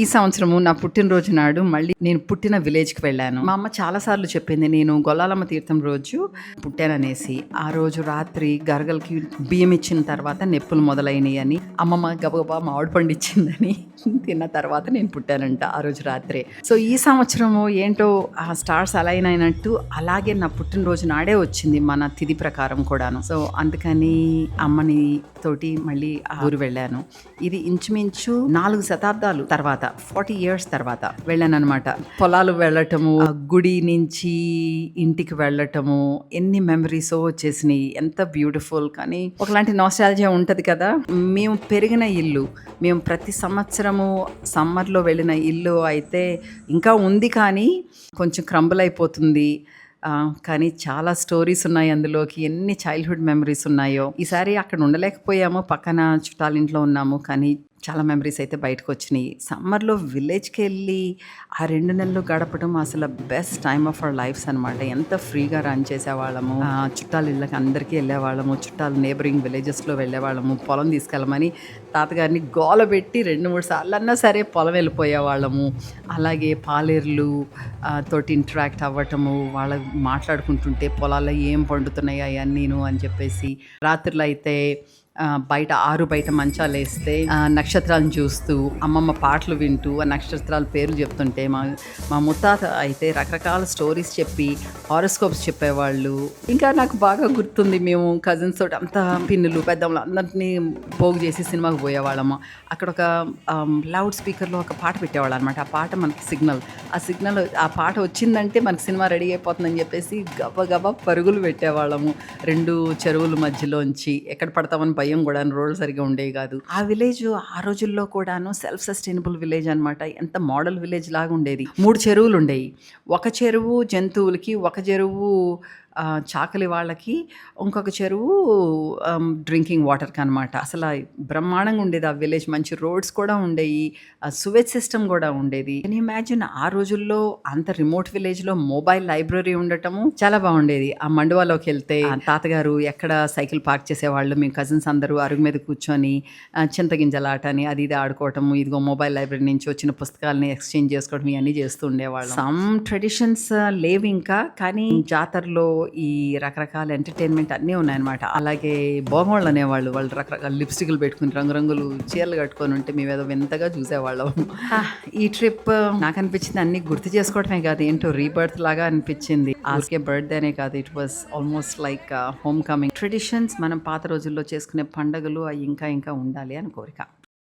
ఈ సంవత్సరము నా పుట్టినరోజు నాడు మళ్ళీ నేను పుట్టిన విలేజ్కి వెళ్ళాను. మా అమ్మ చాలాసార్లు చెప్పింది నేను గొల్లాలమ్మ తీర్థం రోజు పుట్టాననేసి ఆ రోజు రాత్రి గరగలకి బియ్యం ఇచ్చిన తర్వాత నెప్పులు మొదలైనవి అని అమ్మమ్మ గబగబా మామిడి పండు ఇచ్చిందని తిన్న తర్వాత నేను పుట్టానంట ఆ రోజు రాత్రే. సో ఈ సంవత్సరము ఏంటో ఆ స్టార్స్ అలైన్ అయినట్టు అలాగే నా పుట్టినరోజు నాడే వచ్చింది మన తిథి ప్రకారం కూడాను. సో అందుకని అమ్మని తోటి మళ్ళీ ఊరు వెళ్ళాను. ఇది ఇంచుమించు నాలుగు శతాబ్దాలు తర్వాత ఫార్టీ ఇయర్స్ తర్వాత వెళ్ళాను అనమాట పొలాలు వెళ్ళటము గుడి నుంచి ఇంటికి వెళ్ళటము ఎన్ని మెమరీస్ వచ్చేసినాయి. ఎంత బ్యూటిఫుల్ కానీ ఒకలాంటి నాస్టాలజియా ఉంటుంది కదా. మేము పెరిగిన ఇల్లు మేము ప్రతి సంవత్సరము సమ్మర్లో వెళ్ళిన ఇల్లు అయితే ఇంకా ఉంది కానీ కొంచెం క్రంబుల్ అయిపోతుంది. కానీ చాలా స్టోరీస్ ఉన్నాయి అందులోకి. ఎన్ని చైల్డ్హుడ్ మెమరీస్ ఉన్నాయో. ఈసారి అక్కడ ఉండలేకపోయాము పక్కన చుట్టాల ఇంట్లో ఉన్నాము కానీ చాలా మెమరీస్ అయితే బయటకు వచ్చినాయి సమ్మర్లో విలేజ్కి వెళ్ళి ఆ రెండు నెలలు గడపడం అసలు best time of our lives అనమాట ఎంత ఫ్రీగా రన్ చేసేవాళ్ళము ఆ, చుట్టాల ఇళ్ళకి అందరికీ వెళ్ళేవాళ్ళము చుట్టాలు నేబరింగ్ విలేజెస్లో వెళ్ళేవాళ్ళము పొలం తీసుకెళ్ళమని తాతగారిని గోల పెట్టి రెండు మూడు సార్లు అన్నా సరే పొలం వెళ్ళిపోయేవాళ్ళము. అలాగే పాలేర్లు తోటి ఇంటరాక్ట్ అవ్వటము వాళ్ళ మాట్లాడుకుంటుంటే పొలాల్లో ఏం పండుతున్నాయి అవన్నీను అని చెప్పేసి రాత్రులు అయితే బయట ఆరు బయట మంచాలు వేస్తే నక్షత్రాలను చూస్తూ అమ్మమ్మ పాటలు వింటూ ఆ నక్షత్రాల పేర్లు చెప్తుంటే మా మా ముత్తాత అయితే రకరకాల స్టోరీస్ చెప్పి హారోస్కోప్స్ చెప్పేవాళ్ళు. ఇంకా నాకు బాగా గుర్తుంది మేము కజిన్స్ తోటి అంతా పిన్నులు పెద్దమ్మలు అందరినీ పోగు చేసి సినిమాకి పోయేవాళ్ళము. అక్కడ ఒక లౌడ్ స్పీకర్లో ఒక పాట పెట్టేవాళ్ళు అనమాట ఆ పాట మనకి సిగ్నల్. ఆ సిగ్నల్ ఆ పాట వచ్చిందంటే మనకి సినిమా రెడీ అయిపోతుందని చెప్పేసి గబ గబ పరుగులు పెట్టేవాళ్ళము. రెండు చెరువుల మధ్యలోంచి ఎక్కడ పడతామని భయం కూడా రోడ్లు సరిగా ఉండేవి కాదు. ఆ విలేజ్ ఆ రోజుల్లో కూడాను సెల్ఫ్ సస్టైనబుల్ విలేజ్ అనమాట ఎంత మోడల్ విలేజ్ లాగా ఉండేది. మూడు చెరువులు ఉండేవి. ఒక చెరువు జంతువులకి ఒక చెరువు చాకలి వాళ్ళకి ఇంకొక చెరువు డ్రింకింగ్ వాటర్కి అనమాట అసలు బ్రహ్మాండంగా ఉండేది ఆ విలేజ్. మంచి రోడ్స్ కూడా ఉండేవి సువేజ్ సిస్టమ్ కూడా ఉండేది. కెన్ ఇమాజిన్ ఆ రోజుల్లో అంత రిమోట్ విలేజ్లో మొబైల్ లైబ్రరీ ఉండటము చాలా బాగుండేది. ఆ మండువాలోకి వెళ్తే తాతగారు ఎక్కడ సైకిల్ పార్క్ చేసేవాళ్ళు? మేము కజిన్స్ అందరూ అరుగు మీద కూర్చొని చింతగింజల ఆట అని అది ఇది ఆడుకోవటము ఇదిగో మొబైల్ లైబ్రరీ నుంచి వచ్చిన పుస్తకాలని ఎక్స్చేంజ్ చేసుకోవడం ఇవన్నీ చేస్తూ ఉండేవాళ్ళం. సమ్ ట్రెడిషన్స్ లేవు ఇంకా. కానీ జాతరలో ఈ రకరకాల ఎంటర్టైన్మెంట్ అన్నీ ఉన్నాయన్నమాట. అలాగే బొమ్మళ్ళు అనేవాళ్ళు వాళ్ళు రకరకాల లిప్స్టిక్లు పెట్టుకుని రంగురంగులు చీరలు కట్టుకొని ఉంటే మేము ఏదో వింతగా చూసేవాళ్ళం. ఈ ట్రిప్ నాకు అనిపించింది అన్ని గుర్తు చేసుకోవడమే కాదు ఏంటో రీబర్త్ లాగా అనిపించింది. ఆస్కే బర్త్డే అనే కాదు it was almost like homecoming traditions మనం పాత రోజుల్లో చేసుకునే పండగలు అవి ఇంకా ఇంకా ఉండాలి అని కోరిక.